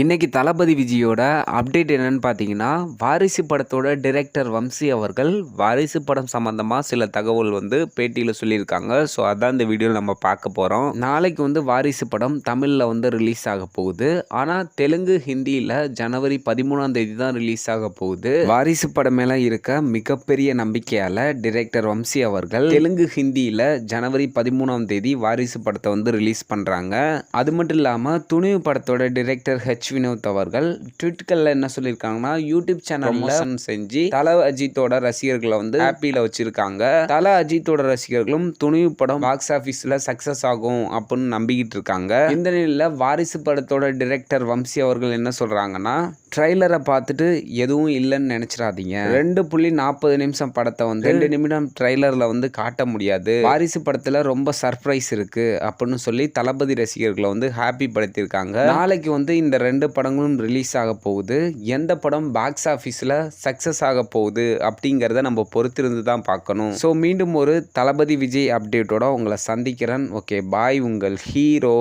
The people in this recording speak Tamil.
இன்றைக்கி தளபதி விஜயோட அப்டேட் என்னன்னு பார்த்தீங்கன்னா வாரிசு படத்தோட டிரெக்டர் வம்சி அவர்கள் வாரிசு படம் சம்மந்தமாக சில தகவல் வந்து பேட்டியில் சொல்லியிருக்காங்க. ஸோ அதான் இந்த வீடியோவில் நம்ம பார்க்க போகிறோம் நாளைக்கு வந்து வாரிசு படம் தமிழில் வந்து ரிலீஸ் ஆக போகுது. ஆனால் தெலுங்கு ஹிந்தியில் ஜனவரி பதிமூணாம் தேதி தான் ரிலீஸ் ஆக போகுது. வாரிசு படம் மேலே இருக்க மிகப்பெரிய நம்பிக்கையால் டிரெக்டர் வம்சி அவர்கள் தெலுங்கு ஹிந்தியில் ஜனவரி பதிமூணாம் தேதி வாரிசு படத்தை வந்து ரிலீஸ் பண்ணுறாங்க அது மட்டும் இல்லாமல் துணிவு படத்தோட டிரெக்டர் ஹெச் வினோத் அவர்கள் ட்விட்டர்ல என்ன சொல்லியிருக்காங்கன்னா யூடியூப் சேனல்ல செஞ்சு தல அஜித்தோட ரசிகர்களை வந்து ஹாப்பியில் வச்சிருக்காங்க. தல அஜித்தோட ரசிகர்களும் துணிவு படம் பாக்ஸ் ஆஃபீஸ்ல சக்சஸ் ஆகும் அப்படின்னு நம்பிக்கிட்டு இருக்காங்க. இந்த நிலையில் வாரிசு படத்தோட டிரெக்டர் வம்சி அவர்கள் என்ன சொல்றாங்கன்னா ட்ரைலரை பார்த்துட்டு எதுவும் இல்லைன்னு நினைச்சிடாதீங்க. ரெண்டு புள்ளி நாற்பது நிமிஷம் படத்தை வந்து ரெண்டு நிமிடம் ட்ரைலரில் வந்து காட்ட முடியாது. வாரிசு படத்தில் ரொம்ப சர்ப்ரைஸ் இருக்கு அப்படின்னு சொல்லி தளபதி ரசிகர்களை வந்து ஹாப்பி படுத்தியிருக்காங்க நாளைக்கு வந்து இந்த ரெண்டு படங்களும் ரிலீஸ் ஆக போகுது. எந்த படம் பாக்ஸ் ஆஃபீஸில் சக்ஸஸ் ஆக போகுது அப்படிங்கிறத நம்ம பொறுத்திருந்து தான் பார்க்கணும். ஸோ மீண்டும் ஒரு தளபதி விஜய் அப்டேட்டோட உங்களை சந்திக்கிறேன். ஓகே பாய் உங்கள் ஹீரோ